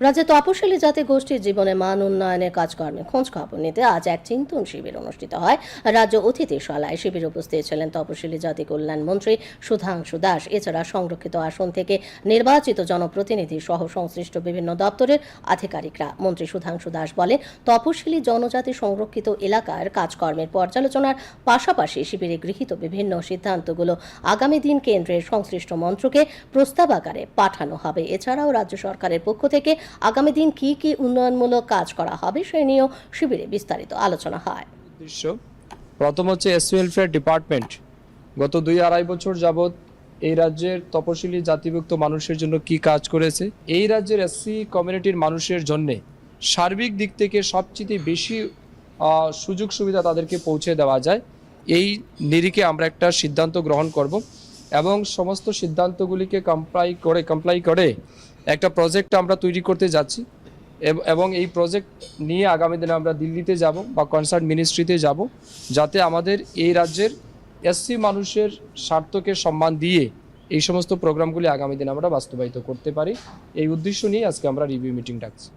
রাজ্যে তপশিলি জাতি গোষ্ঠীর জীবনে মান উন্নয়নের কাজকর্মে খোঁজ খবর নিতে আজ এক চিন্তন শিবির অনুষ্ঠিত হয়। রাজ্য অতিথিশালায় শিবির উপস্থিত ছিলেন তপশিলি জাতি কল্যাণ মন্ত্রী সুধাংশু দাস। এছাড়া সংরক্ষিত আসন থেকে নির্বাচিত জনপ্রতিনিধি সহ সংশ্লিষ্ট বিভিন্ন দপ্তরের আধিকারিকরা। মন্ত্রী সুধাংশু দাস বলে তপশিলি জনজাতি সংরক্ষিত এলাকার কাজকর্মের পর্যালোচনার পাশাপাশি শিবিরে গৃহীত বিভিন্ন সিদ্ধান্তগুলো আগামী দিন কেন্দ্রের সংশ্লিষ্ট মন্ত্রকে প্রস্তাব আকারে পাঠানো হবে। এছাড়াও রাজ্য সরকারের পক্ষ থেকে আগামী দিন কি কি উন্নয়নমূলক কাজ করা হবে সে নিয়েও শিবিরে বিস্তারিত আলোচনা হয়। প্রথম হচ্ছে এস ওয়েলফেয়ার ডিপার্টমেন্ট। গত দুই আড়াই বছর যাবৎ এই রাজ্যের তপশিলি জাতিভুক্ত মানুষের জন্য কি কাজ করেছে? এই রাজ্যের এসসি কমিউনিটির মানুষের জন্যে সার্বিক দিক থেকে সবচেয়ে বেশি সুযোগ সুবিধা তাদেরকে পৌঁছে দেওয়া যায়। এই নিরিখে আমরা একটা সিদ্ধান্ত গ্রহণ করব। এবং সমস্ত সিদ্ধান্তগুলিকে কমপ্লাই করে কমপ্লাই করে একটা প্রজেক্ট আমরা তৈরি করতে যাচ্ছি। এবং এই প্রজেক্ট নিয়ে আগামী দিনে আমরা দিল্লিতে যাব বা কনসার্ট মিনিস্ট্রিতে যাব, যাতে আমাদের এই রাজ্যের এসসি মানুষের স্বার্থকে সম্মান দিয়ে এই সমস্ত প্রোগ্রামগুলি আগামী দিনে আমরা বাস্তবায়িত করতে পারি। এই উদ্দেশ্য নিয়ে আজকে আমরা রিভিউ মিটিং ডাকছি।